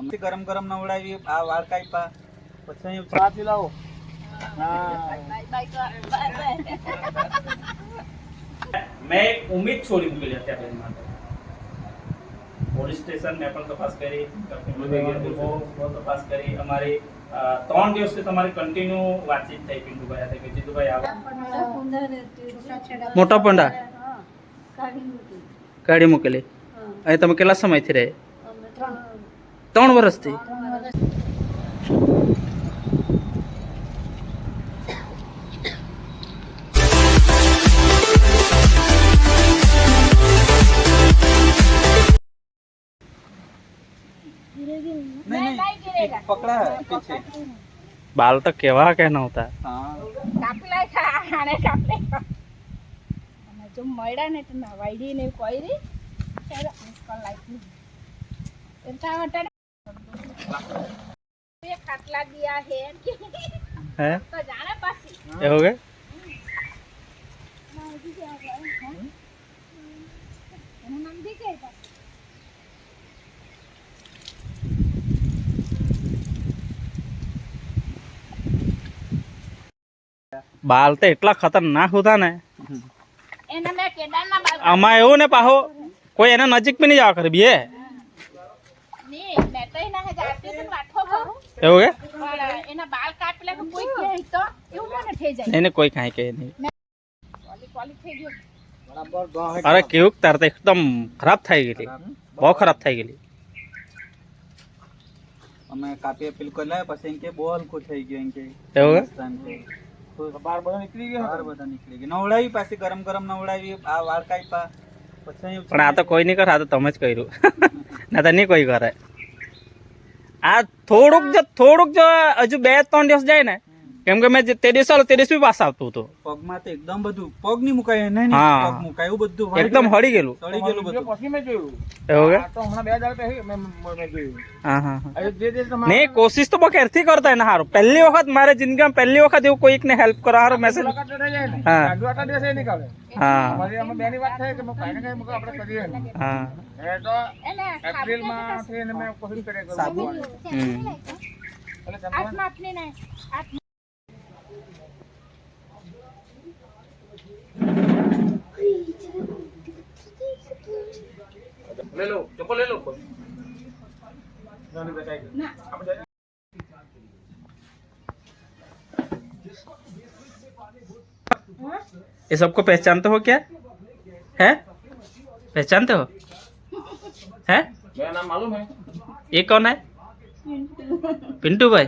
અમે ગરમ ગરમ નવડાવી આ વાળ કાપ્યા. પછી અહીં ચા પીલાવો મેં એક ઉમેદ છોડી મૂકેલી હતી આ બેન માટે. પોલીસ સ્ટેશન મેં પણ તપાસ કરી તપાસ કરી. અમારી ત્રણ દિવસથી તમારી કન્ટિન્યુ વાતચીત થઈ પિન્ટુભાઈ સાથે કે જીતુભાઈ આવો. મોટા પંડા? ગાડી મૂકેલી. અહીં તમે કેટલા સમયથી રહે? ત્રણ વર્ષથી. બાલ તો કેવા કે નહોતા. જો મળ્યા ને તો વાયડી ને કોઈ રીતે ત્યારે માટે ખાટલા દિયા હે હે તો જાણે પાછી એવું કે માહિતી કે આ હે એનું નામ દી કે બાલ તો એટલા ખતરનાક હતા ને એના મેં કેદારના બાલ આમાં એવું ને પાહો કોઈ એના નજીક બી નહીં જવા કરે બે ની મેં તો એના હે જાતી તો વાઠો કરું એવું કે? એના બાલ કાપલે કે કોઈ કે તો? એવું મને થઈ જાય. એને કોઈ કાંઈ કહે નહીં. અરે કેવું તાર તો એકદમ ખરાબ થઈ ગયેલી. બહુ ખરાબ થઈ ગયેલી. અમે કાપી અપીલ કરી લાવ્યા પછી એમ કે બહુ હલકું થઈ ગયું એમ કે. એવું કે? કે બાર બધા નીકળી ગયા બાર બધા નીકળી ગયા. નવડાવી પાછી ગરમ ગરમ નવડાવી આ વાળ કાપ્યા પછી પણ આ તો કોઈ નહીં કરે આ તો તમે જ કર્યું. ના તો નહીં કોઈ કરે. આ થોડુંક જો થોડુંક જો હજુ બે ત્રણ દિવસ જાય ને કેમ કે મેં જે તે દિવસ તે દિવસ બી પાસ આવતું હતું. પગમાં તો એકદમ બધું પગ નહીં મુકાય નહીં હા. પગ મુકાય એવું બધું એકદમ હળી ગયેલું. હળી ગયેલું બધું. પછી મેં જોયું. એવું કે? તો હમણાં બે હજાર પહેલી મેં મેં જોયું. હા હા હા. જે જે તમારે નહીં કોશિશ તો બહુ કેરથી કરતા ને સારું પહેલી વખત મારે જિંદગીમાં પહેલી વખત એવું કોઈકને હેલ્પ કરવા હારો મેસેજ ને. હા. આટલા દિવસે નીકળે. હા. મારી અમે બેની વાત થઈ કે મેં કાંઈ ને કાંઈ મુકો આપણે કરીએ હા. એ તો એને એપ્રિલમાં થી મેં કોશિશ કરી સાબુ? હમ. એટલે તમે આઠમાં આપની નહીં. આઠ ले लो चप्पल ले लो बताएगा आप ये सबको पहचानते हो क्या? है? पहचानते हो? है? मेरा नाम मालूम है। ये कौन है? पिंटू भाई।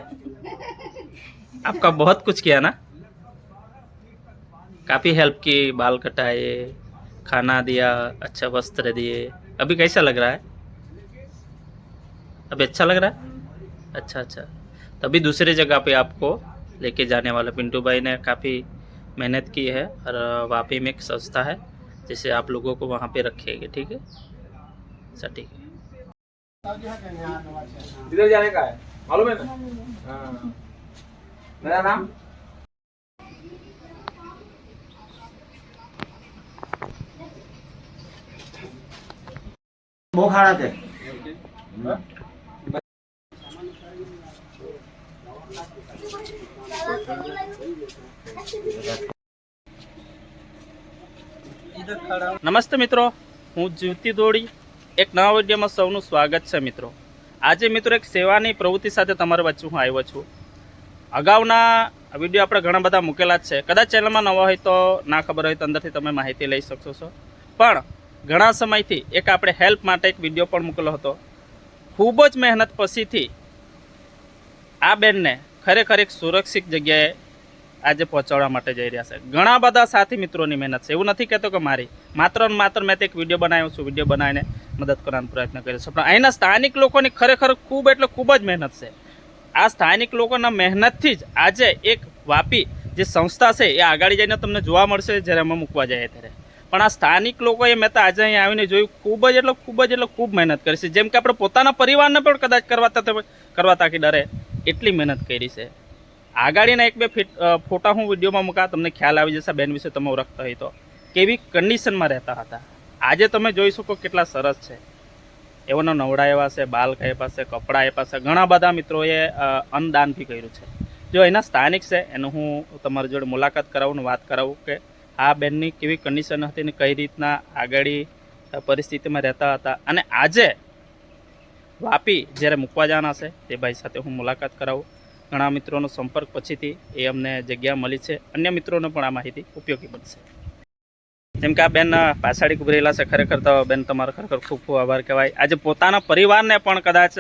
आपका बहुत कुछ किया ना? काफ़ी हेल्प की, बाल कटाए, खाना दिया अच्छा वस्त्र दिए। अभी कैसा लग रहा है? अभी अच्छा लग रहा है? अच्छा अच्छा। तभी दूसरे जगह पे आपको लेके जाने वाला पिंटू भाई ने काफ़ी मेहनत की है और वापी में एक संस्था है, जिसे आप लोगों को वहाँ पे रखेंगे, ठीक है? सर, ठीक है। इधर जाने का है? मालूम है ना? हाँ। मेरा नाम? બહુ ખાડા છે. નમસ્તે મિત્રો, હું જ્યોતિ દોડી એક નવા વિડીયોમાં સૌનું સ્વાગત છે મિત્રો. આજે મિત્રો એક સેવાની પ્રવૃત્તિ સાથે તમારી વચ્ચે હું આવ્યો છું. અગાઉના વીડિયો આપણે ઘણા બધા મૂકેલા જ છે. કદાચ ચેનલમાં નવા હોય તો ના ખબર હોય તો અંદરથી તમે માહિતી લઈ શકશો છો પણ ઘણા સમયથી એક આપણે હેલ્પ માટે એક વીડિયો પણ મોકલો હતો. ખૂબ જ મહેનત પછીથી આ બેનને ખરેખર એક સુરક્ષિત જગ્યાએ આજે પહોંચાડવા માટે જઈ રહ્યા છે. ઘણા બધા સાથી મિત્રોની મહેનત છે. એવું નથી કહેતો કે મારી, માત્ર ને માત્ર મેં તે એક વીડિયો બનાવ્યો છું. વીડિયો બનાવીને મદદ કરવાનો પ્રયત્ન કર્યો છે. પણ અહીંના સ્થાનિક લોકોની ખરેખર ખૂબ એટલે ખૂબ જ મહેનત છે. આ સ્થાનિક લોકોના મહેનતથી જ આજે એક વાપી જે સંસ્થા છે એ આગળ જઈને તમને જોવા મળશે જ્યારે અમે મૂકવા જઈએ ત્યારે. પણ આ સ્થાનિક લોકોએ મેં તો આજે અહીં આવીને જોયું, ખૂબ જ એટલે ખૂબ જ એટલે ખૂબ મહેનત કરી છે. જેમ કે આપણે પોતાના પરિવારને પણ કદાચ કરવા તા- કરવા તાકી ડરે, એટલી મહેનત કરી છે. આગાડીના એક બે ફિટ ફોટા હું વિડીયોમાં મૂકા, તમને ખ્યાલ આવી જશે બેન વિશે તમે ઓળખતા હોય તો. કેવી કન્ડિશનમાં રહેતા હતા. આજે તમે જોઈ શકો કેટલા સરસ છે. એઓના નવડા એવા છે બાલકા એ છે, કપડાં એ છે. ઘણા બધા મિત્રોએ અન્નદાન બી કર્યું છે. જો એના સ્થાનિક છે, એનું હું તમારી જોડે મુલાકાત કરાવું ને વાત કરાવું કે આ બેનની કેવી કન્ડિશન હતી ને કઈ રીતના આગળી પરિસ્થિતિમાં રહેતા હતા? અને આજે વાપી જ્યારે મૂકવા જવાના છે, તે ભાઈ સાથે હું મુલાકાત કરાવું. ઘણા મિત્રોનો સંપર્ક પછીથી એ અમને જગ્યા મળી છે. અન્ય મિત્રોને પણ આ માહિતી ઉપયોગી બનશે. જેમ કે આ બેન પાછાડી ઉભરેલા છે ખરેખર તો બેન તમારો ખરેખર ખૂબ ખૂબ આભાર કહેવાય. આજે પોતાના પરિવારને પણ કદાચ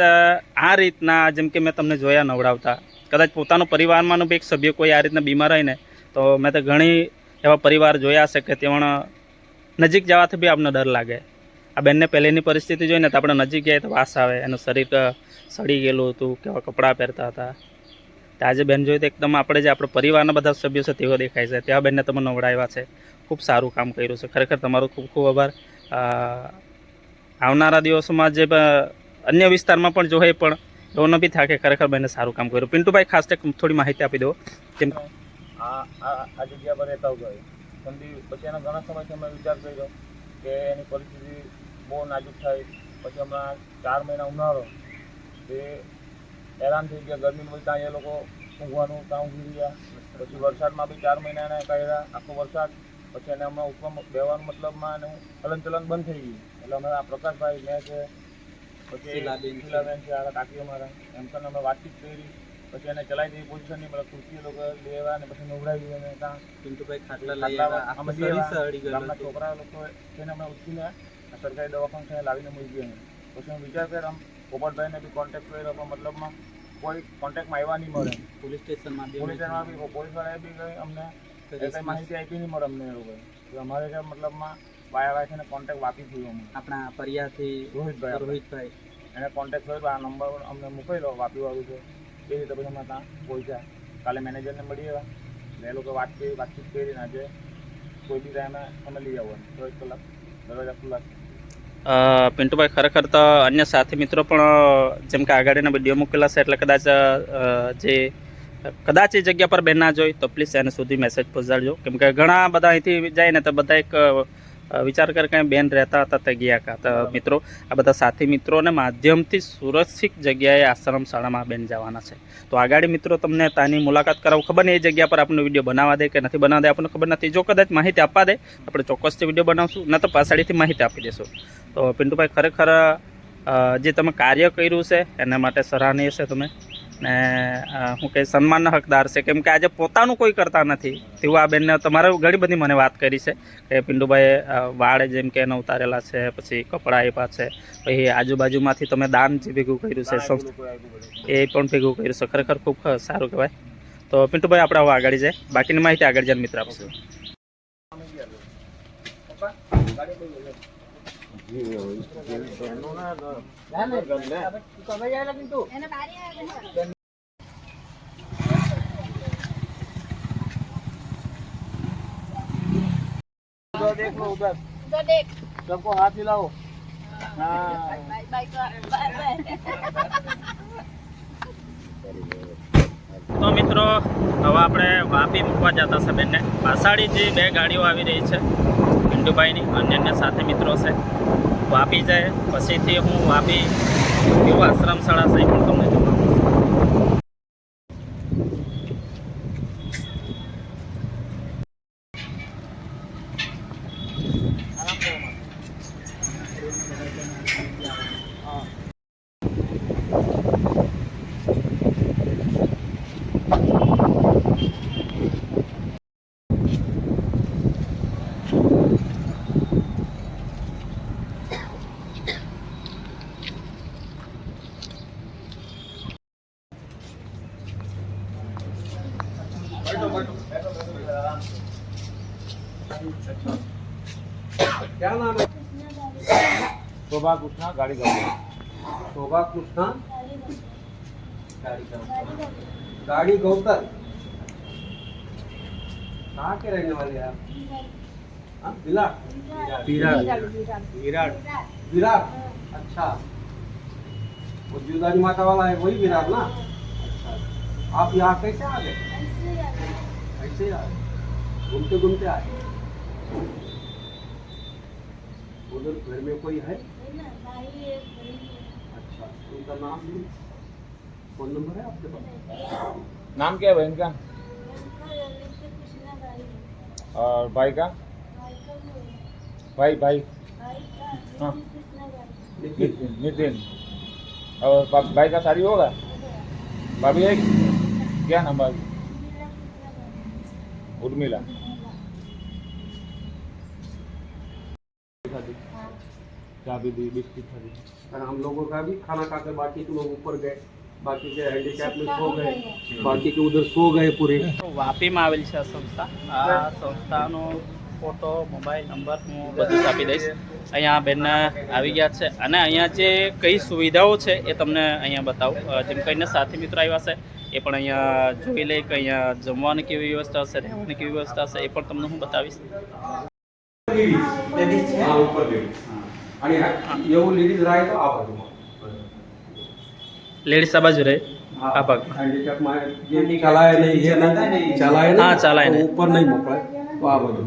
આ રીતના જેમ કે મેં તમને જોયા નવડાવતા, કદાચ પોતાનો પરિવારમાંનો બી એક સભ્ય કોઈ આ રીતના બીમાર હોય ને, તો મેં તો ઘણી એવા પરિવાર જોયા છે કે તેમાં નજીક જવાથી બી આપણને ડર લાગે. આ બેનને પહેલેની પરિસ્થિતિ જોઈને તો આપણે નજીક જાય તો વાસ આવે. એનું શરીર સડી ગયેલું હતું કેવા કપડાં પહેરતા હતા. તો આજે બેન જોઈએ તો એકદમ આપણે જે આપણા પરિવારના બધા સભ્યો છે તેઓ દેખાય છે. ત્યાં બેનને તમે નવડાવ્યા છે. ખૂબ સારું કામ કર્યું છે. ખરેખર તમારો ખૂબ ખૂબ આભાર. આવનારા દિવસોમાં જે અન્ય વિસ્તારમાં પણ જોઈએ પણ એવું ન બી થાય કે ખરેખર બેને સારું કામ કર્યું. પિન્ટુભાઈ, ખાસ થોડી માહિતી આપી દો. જેમ આ આ આ જગ્યા પર રહેતા હોય. સમજી પછી એના ઘણા સમયથી અમે વિચાર કર્યો કે એની પરિસ્થિતિ બહુ નાજુક થાય. પછી હમણાં ચાર મહિના ઉનાળો. તે હેરાન થઈ ગયા. ગરમીમાં બી ત્યાં એ લોકો ઊંઘવાનું ત્યાં ઊંઘી ગયા પછી વરસાદમાં બી ચાર મહિના એને કાઢ્યા. આખો વરસાદ. પછી એને હમણાં ઉપર બેવાનું મતલબમાં એનું હલનચલન બંધ થઈ ગયું. એટલે અમે આ પ્રકાશભાઈ મેં છે પછી શીલાબેન છે. આ કાકી અમારા. એમ કરીને અમે વાતચીત કરી. પછી એને ચલાવી દીધી પોઝિશનની મતલબ ખુરશી લોકો લેવા ને પછી નવડાવી અને ત્યાં પિન્ટુભાઈ ખાટલા લઈ ગામના છોકરા લોકો તેને અમે ઉઠીને સરકારી દવાખાનું છે લાવીને મૂકી ગયા પછી હું વિચાર કર્યો આમ પોપટભાઈને બી કોન્ટેક્ટ કર્યો પણ મતલબમાં કોઈ કોન્ટેક્ટમાં આવ્યા નહીં મળે. પોલીસ સ્ટેશનમાં પોલીસ સ્ટેશનમાં બી પોલીસ વાળાએ બી કંઈ અમને કંઈ માહિતી આપી નહીં મળે અમને એ લોકોએ. અમારે ત્યાં મતલબમાં વાયા વાય છે ને કોન્ટેક્ટ વાપી થયું અમને. આપણા પરિયાથી રોહિતભાઈ રોહિતભાઈ. એને કોન્ટેક્ટ કર્યો આ નંબર અમને મોકલી લો વાપી વાળું છે. એ રીતે પછી અમે ત્યાં પહોંચ્યા કાલે મેનેજરને મળી આવ્યા. એટલે એ લોકો વાત કરી, વાતચીત કરીને આજે કોઈ બી ટાઈમે અમે લઈ આવવાનું. ચોવીસ કલાક, દરવાજા ખુલ્લા પિન્ટુભાઈ, ખરેખર તો અન્ય સાથી મિત્રો પણ જેમ કે આગળના વીડિયો મૂકેલા છે, એટલે કદાચ જે, કદાચ એ જગ્યા પર બેન ના જોઈ, તો પ્લીઝ એને સુધી મેસેજ પહોંચાડજો. કેમ કે ઘણા બધા અહીંથી જાય ને તો બધા એક વિચાર કરે કે બેન રહેતા હતા તે ગયા કા. તો મિત્રો, આ બધા સાથી મિત્રોને માધ્યમથી સુરક્ષિત જગ્યાએ આશ્રમ શાળામાં બેન જવાના છે. તો આગાડી મિત્રો, તમને તાની મુલાકાત કરાવું. ખબર નહીં એ જગ્યા પર આપણને વીડિયો બનાવવા દે કે નથી બનાવવા દે, આપણને ખબર નથી. જો કદાચ માહિતી આપવા દે, આપણે ચોક્કસથી વીડિયો બનાવશું. ન તો પાછળથી માહિતી આપી દેશું. તો પિન્ટુભાઈ, ખરેખર જે તમે કાર્ય કર્યું છે, એના માટે સરાહનીય છે તમે? ને હું કહે સન્માનના હકદાર છે. કેમ કે આજે પોતાનું કોઈ કરતા નથી. તેવું આ બેનને તમારે ઘણી બધી મને વાત કરી છે. કે પિન્ટુભાઈ વાળ જેમ કે એને ઉતારેલા છે, પછી કપડાં આપ્યા છે, પછી આજુબાજુમાંથી તમે દાન જે ભેગું કર્યું છે એ પણ ભેગું કર્યું છે. ખરેખર ખૂબ સારું કહેવાય. તો પિન્ટુભાઈ, આપણે હવે આગળ જાય બાકીની માહિતી આગળ જાય મિત્ર આપશું. सबको हाथ मिलाओ हाँ બાય બાય કર બાય બાય તો મિત્રો હવે આપણે વાપી મૂકવા જતા છે બેનને પાછાડી જે બે ગાડીઓ આવી રહી છે પિન્ટુભાઈની અન્ય સાથે મિત્રો છે વાપી જાય, પછીથી હું વાપી કેવું આશ્રમ શાળા છે પણ તમને જણાવું क्या शोभा कृष्णा गाड़ी गौतम शोभा कृष्णा गाड़ी गाड़ी गौतम कहाँ के रहने वाले आप? हाँ, विराट। विराट। विराट। अच्छा। वो माता वाला है वही विराट ना? अच्छा। आप यहाँ कैसे आ गए? ऐसे आ गए। घूमते घूमते आए। उधर घर में कोई है? अच्छा उनका नाम फ़ोन नंबर है आपके पास? नाम क्या है बहन का? और भाई का? भाई भाई। हाँ। नितिन। और भाई का शादी होगा? भाभी है? क्या नाम भाभी? उर्मिला। क्या भी दी बिस्किट खा दी और हम लोगों का भी खाना खा के बाकी के लोग ऊपर गए बाकी के हैंडीकैप में सो गए बाकी के उधर सो गए पूरे વાપીમાં આવેલી છે આ સંસ્થા આ સંસ્થાનો ફોટો મોબાઈલ નંબર હું બધું જ આપી દઈશ અહીંયા બેનને આવી ગયા છે અને અહીંયા જે કઈ સુવિધાઓ છે એ તમને અહીંયા બતાવું અ, જેમ કહીને સાથી મિત્રો આવ્યા છે એ પણ અહીંયા જોઈ લે કે અહીંયા જમવાની કેવી વ્યવસ્થા હશે રહેવાની કેવી વ્યવસ્થા હશે એ પણ તમને હું બતાવીશ અને એવું લેડીઝ રહે તો આ બાજુમાં. લેડીઝ આ બાજુ રહે? આ ભાગ ચલાય નહીં એ ચલાય હા નહીં. ઉપર નહીં મોકલાય તો આ બાજુ.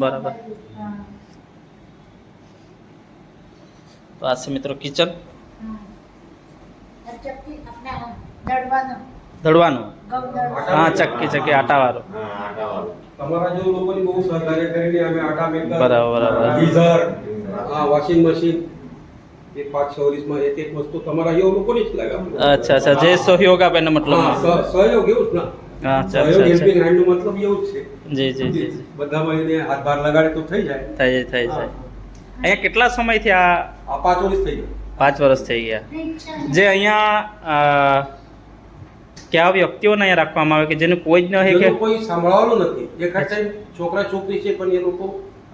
બરાબર. તો આ છે મિત્રો કિચન. દળવાનું હા ચક્કી ચક્કી આટાવાળો. તમારા જો લોકોની બહુ સહકાર્ય કરીને અમે આટા મેકર બરાબર બરાબર. ગીઝર આ વોશિંગ મશીન એક પાંચ વર્ષમાં એક એક વસ્તુ તમારા જેવું લોકોની જ લાગે અચ્છા અચ્છા જે સહયોગ આપે એનો મતલબ હા, સહયોગ એવું જ ના. અચ્છા અચ્છા હેલ્પિંગ અચ્છા. હેન્ડનું મતલબ એવું જ છે. જી જી. બધામાં એને હાથભાર લગાડે તો થઈ જાય. થઈ જાય થઈ જાય. અહીંયા કેટલા સમયથી આ આ પાંચ વર્ષ થઈ ગયા. પાંચ વર્ષ થઈ ગયા? જે અહીંયા કયા વ્યક્તિઓને અહીંયા રાખવામાં આવે કે જેને કોઈ જ ન હોય કે કોઈ સાંભળવાનું નથી. એક છોકરા છોકરી છે પણ એ લોકો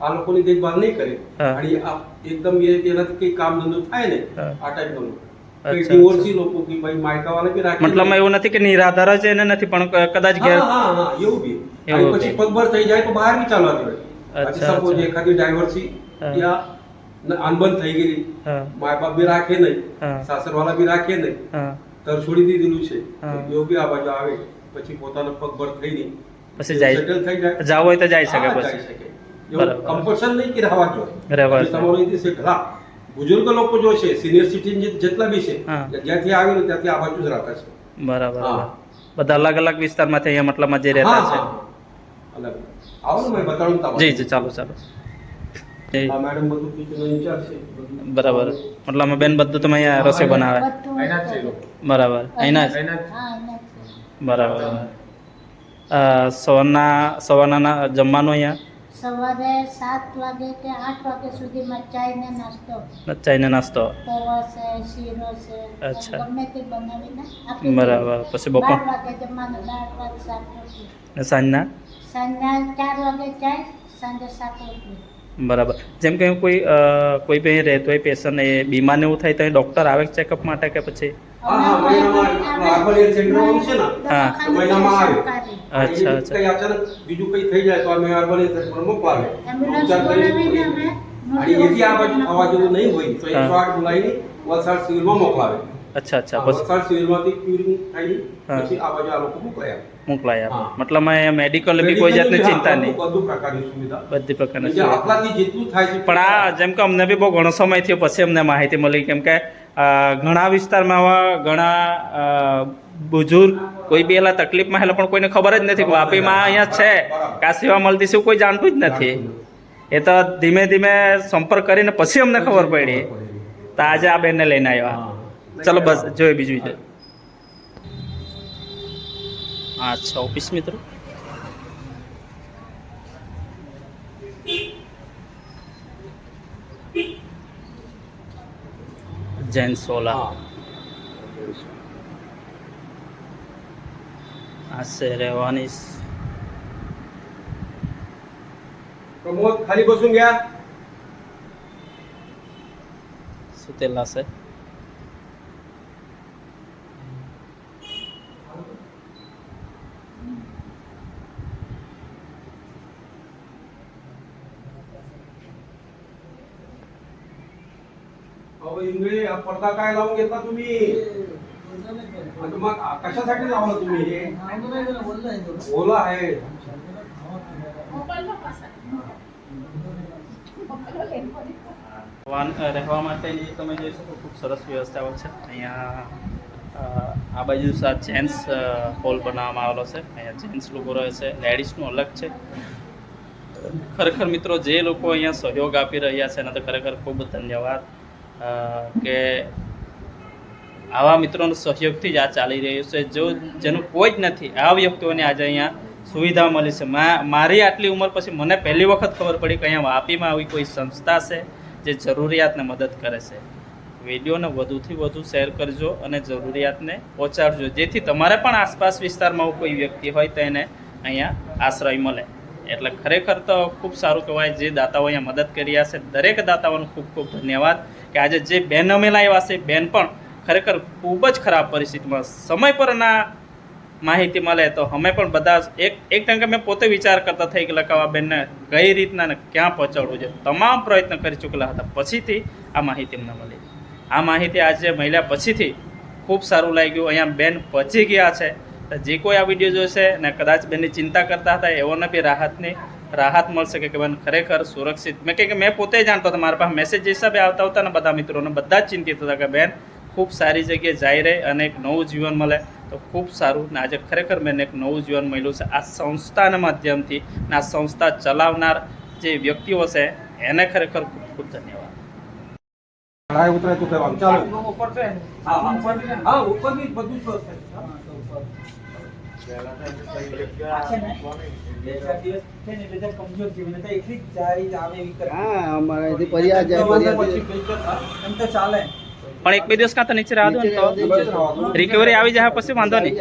આ લોકોની દેખભાલ નહીં કરે. હા. અને આ એકદમ એ એનાથી કઈ કામ ધંધો થાય ને હા. આ ટાઈપનું અચ્છા, કઈ ડિવોર્સી લોકો કે ભાઈ માયકાવાળા બી રાખે મતલબમાં એવું નથી કે નિરાધાર જ એને નથી પણ ક- કદાચ ઘેર હા હા હા એવું બી. એવું અને પછી પગભર થઈ જાય તો બહાર બી ચાલવા દેવાય. પછી અચ્છા, સપોઝ અચ્છા. એખાદી ડાયવર્સી હા. યા ન- અનબન થઈ ગયેલી. હા. માય બાપ બી રાખે નહીં. હા. સાસરવાળા બી રાખે નહીં. હા. તર છોડી દીધેલું છે. હા. એવું બી આ બાજુ આવે. પછી પોતાનો પગભર થઈને પછી જાય. સેટલ થઈ જાય. જાવું હોય તો જઈ શકે હા, પછી. જઈ શકે. એવું નહીં કે રહેવા જોઈએ. રહેવા. અહીંથી settle. હા, બુજુર્ગ લોકો જો છે સિનિયર સિટીઝન જેટલા બી છે હા. જ્યાંથી આવેલું ત્યાંથી આ બાજુ જ રહેતા છે. બરાબર બધા અલગ અલગ વિસ્તારમાંથી અહીંયા મતલબમાં જે રહેતા છે. અલગ. આવો ને મેં બતાડું તમને. જી જી ચાલો ચાલો. બરાબર. મતલબમાં બેન બધું તમે અહીંયા રસોઈ બનાવે. અહીંના જ છે એ લોકો. બરાબર. અહીંના બરાબર. સવારના સવારના જમવાનું અહીંયા? સવારે સાત વાગે કે આઠ વાગે સુધીમાં ચાયને નાસ્તો. ચાઈને નાસ્તો. તવા છે શીરો છે અચ્છા. ગમે તે બનાવીને આપી બરાબર. પછી બપોર? બાર વાગે જમવાનું દાળ ભાત શાક રોટલી. ને સાંજના? સાંજના ચાર વાગે ચાય સાંજે શાક રોટલી. બરાબર. જેમ કે કોઈ કોઈ બી રહેતો હોય પેશન્ટ એ બીમાર ને એવું થાય તો ડૉક્ટર આવે ચેકઅપ માટે કે પછી? હા, હા, મહિનામાં center છે ને, હા. મહિનામાં આવે. અચ્છા અચ્છા. કઈ અચાનક બીજું કઈ થઈ જાય તો અમે હેલ્થ સેન્ટર મોકલાવે ઉપચાર અમે અને એથી આ બાજુ થવા જેવું નહીં હોય તો. એકસો આઠ બોલાવીને વલસાડ સિવિલમાં મોકલાવે. અચ્છા અચ્છા. બસ વલસાડ સિવિલમાંથી ક્યુરિંગ થઈ પછી આ બાજુ આ લોકો મોકલાય. મોકલાયા મતલબ મેડિકલ બી કોઈ જાતની ચિંતા નહીં. બધું પ્રકારની સુવિધા. બધી પ્રકારની સુવિધા. આપણાથી જેટલું થાય છે પણ આ જેમ કે અમને બી બહુ ઘણો સમય થયો પછી અમને માહિતી મળી કેમ કે ઘણા વિસ્તારમાં આવા ઘણા બુઝુર્ગ કોઈ બી એલા તકલીફમાં હેલા પણ કોઈને ખબર જ નથી વાપીમાં અહીંયા છે. કે આ સેવા મળતી શું કોઈ જાણતું જ નથી. એ તો ધીમે ધીમે સંપર્ક કરીને પછી અમને ખબર પડી. તો આજે આ બેનને લઈને આવ્યા. ચલો બસ જોઈએ બીજું જોઈએ અચ્છા ઓફિસ મિત્રો? જૈન સોલા આ છે રહેવાની પ્રમોદ ખાલી બસું ગયા? સુતેલા છે. अहो इंगळे हा पडदा काय लावून घेतला तुम्ही आणि मग कशासाठी लावला तुम्ही हे ओला आहे મોબાઈલમાં પાછા મોબાઈલમાં લેન પડી. વાન રહેવા માટેની તમે જોઈ શકો ખૂબ સરસ વ્યવસ્થાઓ છે અહીંયા અ, આ બાજુ સા જેન્ટ્સ હોલ બનાવવામાં આવેલો છે અહીંયા જેન્ટ્સ લોકો રહે છે લેડીઝનું અલગ છે ખરેખર મિત્રો જે લોકો અહીંયા સહયોગ આપી રહ્યા છે એના તો ખરેખર ખૂબ ધન્યવાદ અ, કે આવા મિત્રોનો સહયોગથી જ આ ચાલી રહ્યું છે. જો જેનું કોઈ જ નથી, આ વ્યક્તિઓને આજે અહીંયા સુવિધા મળી છે. મારી આટલી ઉંમર પછી મને પહેલી વખત ખબર પડી કે અહીંયા વાપીમાં આવી કોઈ સંસ્થા છે જે જરૂરિયાતને મદદ કરે છે. વિડીયોને વધુથી વધુ શેર કરજો અને જરૂરિયાતને પહોંચાડજો. જેથી તમારે પણ આસપાસ વિસ્તારમાં કોઈ વ્યક્તિ હોય તો એને અહીંયા આશ્રય મળે. એટલે ખરેખર તો ખૂબ સારું કહેવાય, જે દાતાઓ અહીંયા મદદ કરી છે, દરેક દાતાઓનો ખૂબ ખૂબ ધન્યવાદ કે આજે જે બેન અમે લાવ્યા છે, બેન પણ ખરેખર ખૂબ જ ખરાબ પરિસ્થિતિમાં સમય પર ના માહિતી મળે તો અમે પણ બધા એક એક ટાઈમ મેં પોતે વિચાર કરતા થઈ ગયેલા કે આ બેનને કઈ રીતના ને ક્યાં પહોંચાડવું છે. તમામ પ્રયત્ન કરી ચૂકેલા હતા. પછીથી આ માહિતી અમને મળી. આ માહિતી આજે મળ્યા પછીથી ખૂબ સારું લાગ્યું. અહીંયા બેન પહોંચી ગયા છે. જે કોઈ આ વીડિયો જોશે ને કદાચ બેનની ચિંતા કરતા હતા એઓને બી રાહતની રાહત મળશે કે બેન ખરેખર સુરક્ષિત. મેં કે મેં પોતે જાણતો હતો મારા પાસે મેસેજ હિસાબે આવતા હતા ને બધા મિત્રોને બધા જ ચિંતિત હતા કે બેન ખૂબ સારી જગ્યાએ જાય રહે અને એક નવું જીવન મળે. તો ખૂબ સારું. ને આજે ખરેખર મેં એક નવું જીવન મળ્યું છે. આ સંસ્થાના માધ્યમથી ને આ સંસ્થા ચલાવનાર જે વ્યક્તિઓ છે એને ખરેખર ખૂબ ખૂબ ધન્યવાદ. તો હા. ઉપર બી- હા ઉપર બધું પણ એક બે દિવસ કાં તો નીચે રાહતો રિકવરી આવી જાય પછી વાંધો નહીં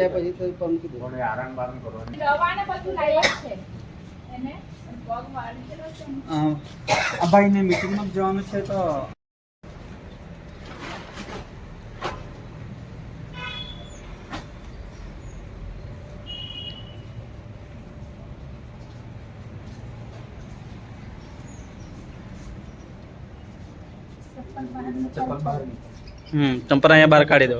ભાઈ ને. મીટિંગમાં જવાનું છે તો હમ ચંપલ અહીંયા બહાર કાઢી દો.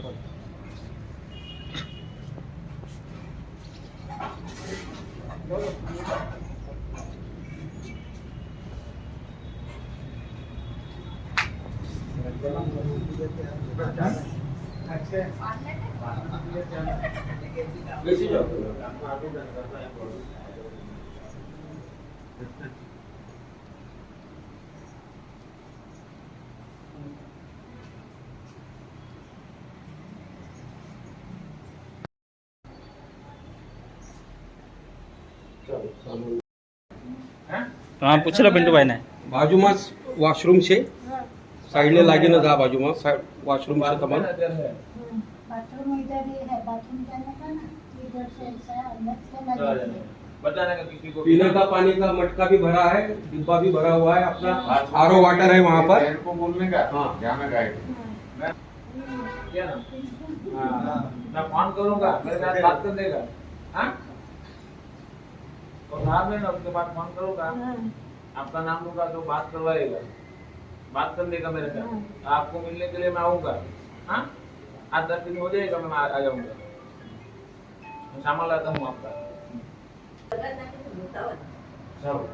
હા પૂછી લો પિન્ટુભાઈને બાજુમાં વોશરૂમ છે સાઈડને લાગીને જ આ બાજુમાં વોશરૂમ છે તમારું हम्म, बाथरूम इधर ही है बाथरूम जाने का ना इधर से ऐसा अंदर चला जाइए बताने का किसी को पीने का पानी का मटका भी भरा है डिब्बा भी भरा हुआ है अपना आर वाटर है वहाँ पर को बोलने का हाँ क्या मैं गाइड क्या नाम हाँ, मैं फोन करूंगा मेरे साथ बात कर देगा हाँ तो साहब है ना उसके बाद फ़ोन करूँगा आपका नाम लूँगा तो बात करवाएगा बात कर लेगा मेरे साथ आपको मिलने के लिए मैं आऊँगा। हाँ? आज दस दिन हो जाएगा मैं आ जाऊँगा। मैं सामान लाता हूँ आपका। सब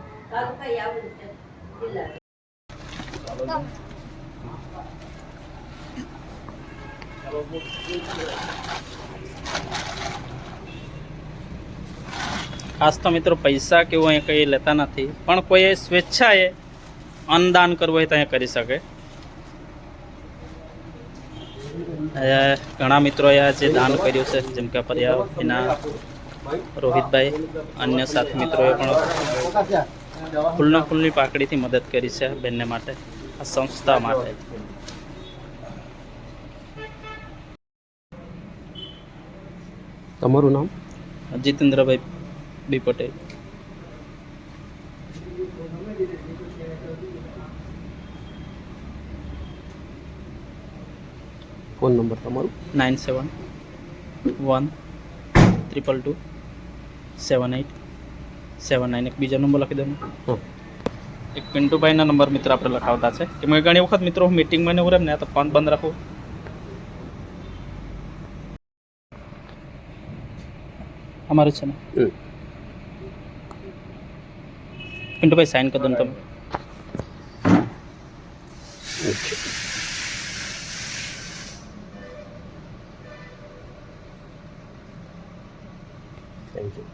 ખાસ તો મિત્રો પૈસા કેવું અહીંયા કંઈ લેતા નથી. પણ કોઈએ સ્વેચ્છાએ અન્નદાન કરવું હોય તો અહીંયા કરી શકે. અહીંયા ઘણા મિત્રોએ આ જે દાન કર્યું છે જેમ કે પર્યાવરણ એના રોહિતભાઈ અન્ય સાથી મિત્રોએ પણ ફૂલનો ફૂલની પાકડીથી મદદ કરી છે બેનને માટે આ સંસ્થા માટે. તમારું નામ? Jitendrabhai B Patel. Phone number તમારો? Nine seven one triple two seven eight seven nine એક. બીજો નંબર લખી દો ને. એક પિન્ટુભાઈના નંબર મિત્ર આપણે લખાવતા છે. કે મેં ઘણી વખત મિત્રો હું મિટિંગમાં ને ઉરેમ ને તો ફોન બંધ રાખું. અમારું છે ને. પિન્ટુભાઈ સાઈન કરી દો ને તમે છે થેન્ક યુ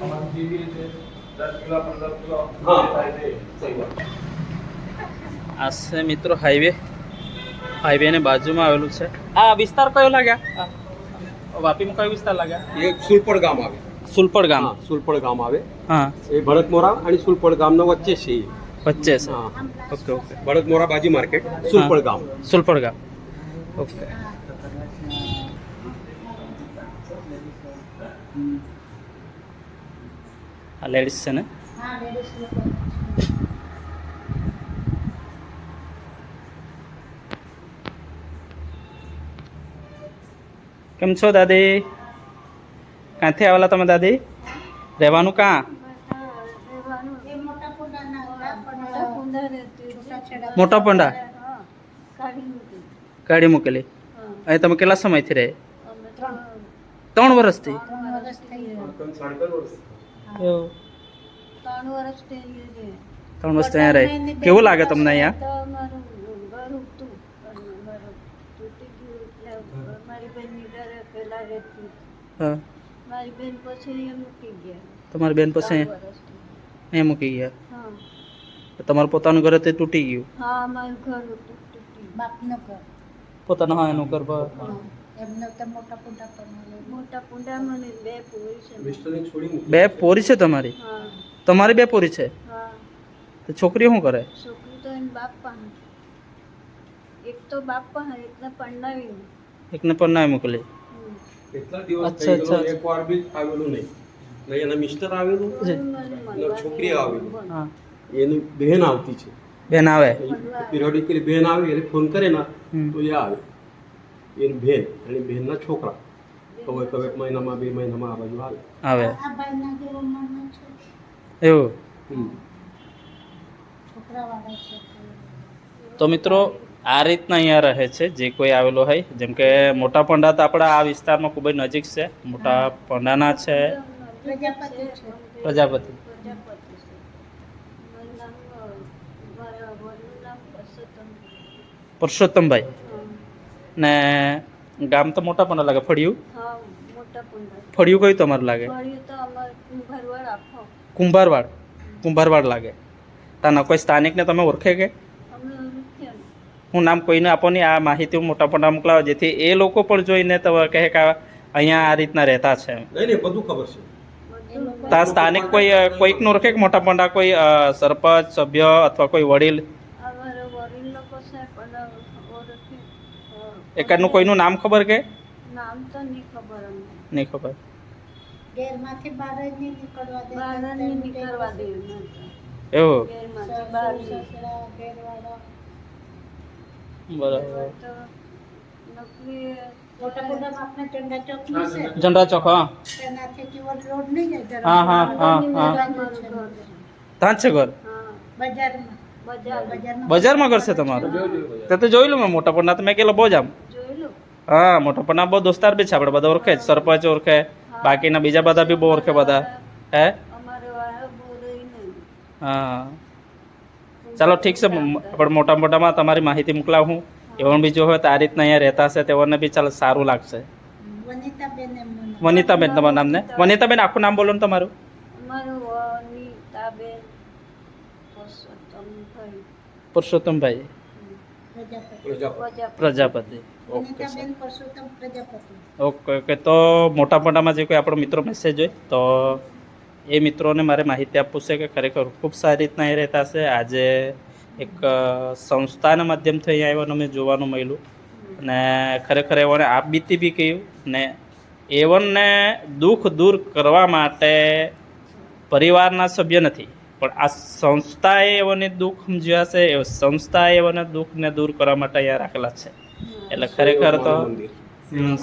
અમારી જીબી છે દસ કિલો પંદર કિલો હા. થાય સહી વાત આ છે મિત્રો હાઈવે હાઈવેની બાજુમાં આવેલું છે. આ વિસ્તાર કયો લાગ્યા? વાપીમાં કયો વિસ્તાર લાગ્યા? એ સુલપડ ગામ આવે. સુલપડ ગામ. સુલપડ ગામ આવે. હા. એ ભડકમોરા અને સુલપડ ગામના વચ્ચે છે વચ્ચે છે. Okay okay. ભડકમોરા બાજી માર્કેટ સુલપડ ગામ. સુલપડ ગામ. ઓકે. આ લેડીઝ છે ને? હા લેડીઝ કેમ છો દાદી? ક્યાંથી આવેલા તમે દાદી? રહેવાનું ક્યાં એ મોટા પોતાના હતા પણ છૂટાછેડા મોટા પંડા? કાઢી ગાડી મૂકેલી. અહીં તમે કેટલા સમયથી રહે? ત્રણ. ત્રણ વર્ષથી? ત્રણ વર્ષ અહીંયા રહે. કેવું લાગે તમને અહીંયા? તો અમારું ઘર ઉગતું. પણ અમારું તૂટી ગયું એટલે મારી બહેનની ઘરે પહેલા રહેતી. હા. મારી બેન પછી અહીંયા મૂકી ગયા. તમારી બેન પછી અહીંયા? અહીંયા મૂકી ગયા? હા. તમારું પોતાનું ઘર તે તૂટી ગયું? હા મારું ઘર તૂટી બાપનું ઘર? પોતાનું હા એનું ઘર પર એમને તો મોટા પૂંડા પણ મોટા પૂંડા મને બે પોરી છે. બે પોરી છે તમારી? હા. તમારી બે પોરી છે? હા. તો છોકરી શું કરે? છોકરી તો એને બાપ પાસે એક તો બાપ પાસે એકને પરણાવી એકને પણ ના મોકલી. કેટલા દિવસ અચ્છા, થઈ ગયો? અચ્છા. એક વાર બી આવેલું નહીં. નહીં એના મિસ્ટર આવેલું? છોકરી આવેલી. હા. એની બહેન આવતી છે. બેન આવે? પિરિયોડિકલી બહેન આવે એટલે ફોન કરે ને તો એ આવે. એની બહેન એની બહેનના છોકરા. કવે કવે મહિનામાં બે મહિનામાં આ બાજુ આવે. આવે. એવું. તો મિત્રો આ રીતના અહીંયા રહે છે જે કોઈ આવેલો હોય. જેમ કે મોટા પંડા તો આપણા આ વિસ્તારમાં ખૂબ જ નજીક છે. મોટા પંડાના છે. પ્રજાપતિ છે મારું નામ અ, મારા વરનું નામ પરસોત્તમ પુરુષોત્તમભાઈ હા. ને ગામ તો મોટા પણ લાગે ફળિયું? મોટા ફળિયું કયું તમારું લાગે? મળ્યું તો અમારે કુંભારવાડ કુંભારવાડ? કુંભારવાડ લાગે. તાના કોઈ સ્થાનિકને તમે ઓળખે કે? હું નામ કોઈને આપો નહીં આ માહિતી હું મોટા પંડા મોકલાવો જેથી એ લોકો પણ જોઈને તો કહે કે આ અહીંયા આ રીતના રહેતા છે બધું ખબર છે. ત્યાં સ્થાનિક કોઈ કોઈકનું ઓળખે કે મોટા પંડા કોઈ સરપંચ સભ્ય અથવા કોઈ વડીલ અમારે વડીલ લોકો છે પણ ઓળખે હા. એકાદનું કોઈનું નામ ખબર કે? નામ તો નહીં ખબર અમને. નહીં ખબર. ઘેરમાંથી બહાર જ નહીં નીકળવા દે બહાર જ નહીં નીકળવા દે. એવું? ઘેરમાંથી બહાર નહીં. બરાબર. તો નોકરી ઝંડા ચોક હા. હા, હા, હા, હા. બજારમાં છે. ઘર. ત્યાં જ છે ઘર બજારમાં બજારમાં છે તમારું? તે તો જોઈ મેં મોટા પડના તો મેં કેલો બહુ જ આમ હા મોટો પણ આ બહુ દોસ્તાર બી છે આપણે બધા ઓળખે જ. સરપંચ ઓળખે બાકીના બીજા બધા બી બહુ ઓળખે બધા. હે? અમારે વાળા બોલે નહીં. હા. ચાલો ઠીક છે આપણે મોટા મોટામાં તમારી માહિતી મોકલાવ. હું. એવું બી જો હોય તો આ રીતના અહીંયા રહેતા હશે તેઓને બી ચાલો સારું લાગશે. વનિતાબેન. તમારું નામ. ને વનિતાબેન. આખું નામ બોલો ને તમારું. Purushottambhai. Prajapati. Okay okay okay તો મોટા મોટામાં જે કોઈ આપણો મિત્રો મેસેજ હોય તો એ મિત્રોને મારે માહિતી આપવું છે કે ખરેખર ખૂબ સારી રીતના એ રહેતા છે આજે એક સંસ્થાના માધ્યમથી અહીંયા આવ્યાનું મેં જોવાનું મળ્યું. અને ખરેખર એવોને આપ બીતી બી કહ્યું ને એવનને દુઃખ દૂર કરવા માટે પરિવારના સભ્ય નથી. પણ આ સંસ્થાએ એવોને દુઃખ સમજ્યા છે. એ સંસ્થાએ એવોને દુઃખને દૂર કરવા માટે અહીંયા રાખેલા છે. એટલે ખરેખર તો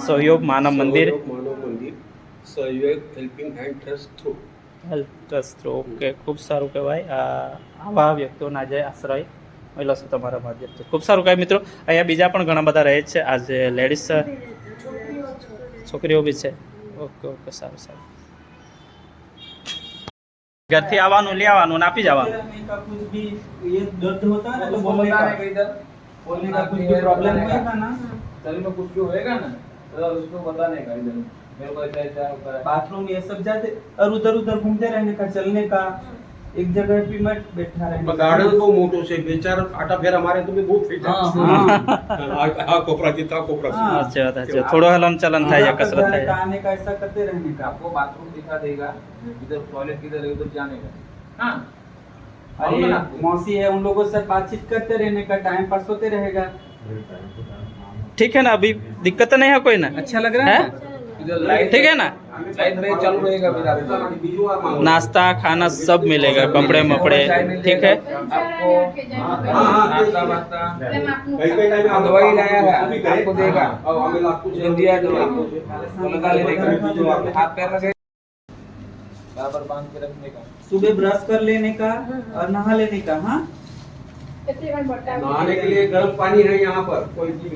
સહયોગ માનવ મંદિર. સહયોગ મંદિર. સહયોગ helping hand trust through. Help trust through. Okay ખૂબ સારું કહેવાય. આવા વ્યક્તિઓના આજે આશ્રય મળ્યો છે તમારા માધ્યમથી. ખૂબ સારું કહેવાય મિત્રો. અહીંયા બીજા પણ ઘણા બધા રહે છે. આજે લેડીઝ છોકરીઓ બી છે. ઓકે ઓકે સારું સારું. ઘરથી આવવાનું લઈ આવવાનું ને આપી જવાનું. रहने का कुछ भी ये दर्द होता है ना तो बोलने का बोलने का कुछ भी प्रॉब्लम होगा ना शरीर में कुछ भी होएगा ना तो उसको बताने का इधर मेरे को ऐसा ऐसा होता है बाथरूम ये सब जाते और उधर उधर घूमते रहने का चलने का एक जगह पे मत बैठा रहने का ગાર્ડન બહુ મોટું છે બે ચાર આટા ફેરા મારે તો બી બહુ થઈ જાય આ આ કોપરાથી તા કોપરા हाँ। સાચી વાત સાચી વાત. થોડો હલન ચલન થાય यहाँ છે पर કસરત जाने થાય का છે. आने का ऐसा करते रहने का आपको बाथरूम दिखा देगा इधर टॉयलेट किधर है उधर जाने का हाँ अरे मौसी है उन लोगों से बातचीत करते रहने का टाइम पास होते रहेगा ठीक है ना अभी दिक्कत नहीं है कोई ना अच्छा लग रहा है ठीक है ना नाश्ता खाना सब मिलेगा कपड़े मपड़े ठीक है आपको बराबर बांध के रखने का सुबह ब्रश कर लेने का और नहा लेने का हाँ કેટલી વાર બતાવી नहाने के लिए गर्म पानी है यहाँ पर कोई भी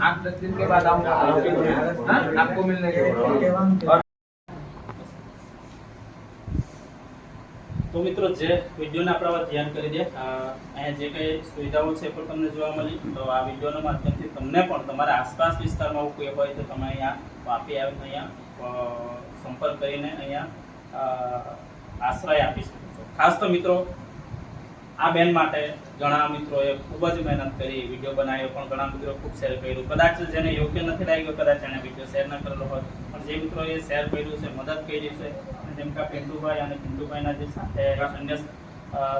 आठ दस दिन के बाद आऊंगा हाँ? आपको मिलने के बाद और તો મિત્રો જે વિડીયોને આપણે હવે ધ્યાન કરી દે અ, અહીંયા જે કંઈ સુવિધાઓ છે એ પણ તમને જોવા મળી તો આ વિડીયોના માધ્યમથી તમને પણ તમારા આસપાસ વિસ્તારમાં આવું કોઈ હોય તો તમે અહીંયા વાપી આવીને અહીંયા અ, સંપર્ક કરીને અહીંયા આશ્રય આપી શકો છો. ખાસ તો મિત્રો આ બેન માટે ઘણા મિત્રોએ ખૂબ જ મહેનત કરી વીડિયો બનાવ્યો પણ ઘણા મિત્રો ખૂબ શેર કર્યું. કદાચ જેને યોગ્ય નથી લાગ્યો કદાચ એને વીડિયો શેર ન કરેલો હોય. પણ જે મિત્રોએ શેર કર્યું છે મદદ કરી છે જેમ કે પિન્ટુભાઈ અને પિન્ટુભાઈના જે સાથે અન્ય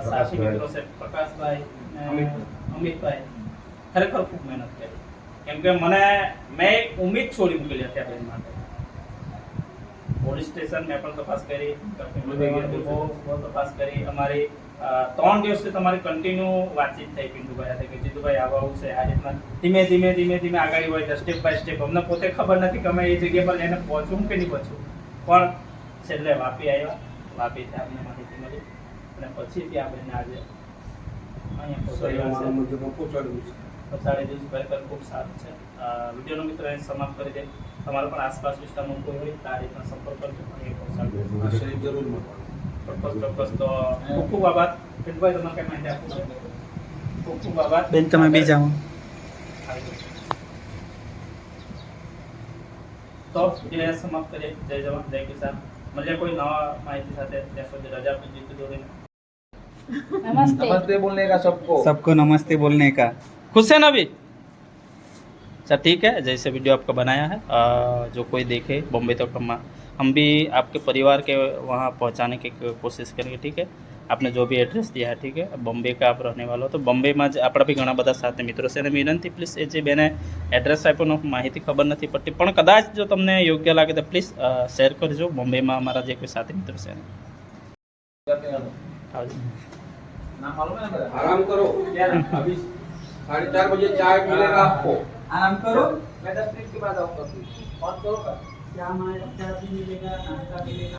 સાથી મિત્રો છે પ્રકાશભાઈ અમિતભાઈ ખરેખર ખૂબ મહેનત કરી. કેમ કે મને મેં એક ઉમ્મીદ છોડી મૂકેલી હતી આ બેન માટે. પોલીસ સ્ટેશન મેં પણ તપાસ કરી બહુ તપાસ કરી. અમારી ત્રણ દિવસથી તમારી કન્ટિન્યુ વાતચીત થઈ પિન્ટુભાઈ સાથે કે જીતુભાઈ આવું આવું છે આ રીતના. ધીમે ધીમે ધીમે ધીમે આગળ હોય સ્ટેપ બાય સ્ટેપ અમને પોતે ખબર નથી કે અમે એ જગ્યા પર એને પહોંચવું કે નહીં પહોંચવું પણ છેલ્લે વાપી આવ્યા. વાપીથી અમને માહિતી મળી. અને પછીથી આપણે આજે અહીંયા પહોંચાડી દઉં છે. પછાડી દિવસ ખરેખર ખૂબ સારું છે. વિડીયોનો મિત્ર સમાપ્ત કરી દે. તમારો પણ આસપાસ વિસ્તારમાં કોઈ હોય તો આ રીતના સંપર્ક કરજો અને એ પહોંચાડજો આશ્રય જરૂર મળવાનું ચોક્કસ ચોક્કસ તો ખૂબ ખૂબ આભાર પિન્ટુભાઈ તમારે કઈ માહિતી આપવું છે ખૂબ ખૂબ આભાર બેન તમે બી જાઓ તો વિડીયો અહીંયા સમાપ્ત કરીએ જય જવાન જય કિસાન મળીએ કોઈ નવા માહિતી સાથે ત્યાં સુધી રજા આપી જીતી દોરીને નમસ્તે नमस्ते बोलने का सबको सबको नमस्ते बोलने का खुश है ना अभी अच्छा ठीक है जैसे वीडियो आपका बनाया है अ, जो कोई देखे बॉम्बे तक हम हम भी आपके परिवार के वहाँ पहुँचाने की कोशिश करेंगे ठीक है आपने जो भी एड्रेस दिया है ठीक है બોમ્બે का आप रहने वाला हो तो બોમ્બેમાં જ આપણા બી ઘણા બધા સાથે મિત્રો છે અને વિનંતી પ્લીઝ એ જે બેને એડ્રેસ આપ્યો માહિતી ખબર નથી પડતી પણ કદાચ જો તમને યોગ્ય લાગે તો પ્લીઝ શેર કરજો બોમ્બેમાં અમારા જે કોઈ સાથી મિત્રો છે એને. करते हैं આવજો नाम मालूम है मेरा आराम करो अभी साढ़े चार बजे चाय मिलेगा आपको आराम करो मैं दस मिनट के बाद आऊंगा फोन करो का क्या हमारे क्या भी मिलेगा नाश्ता मिलेगा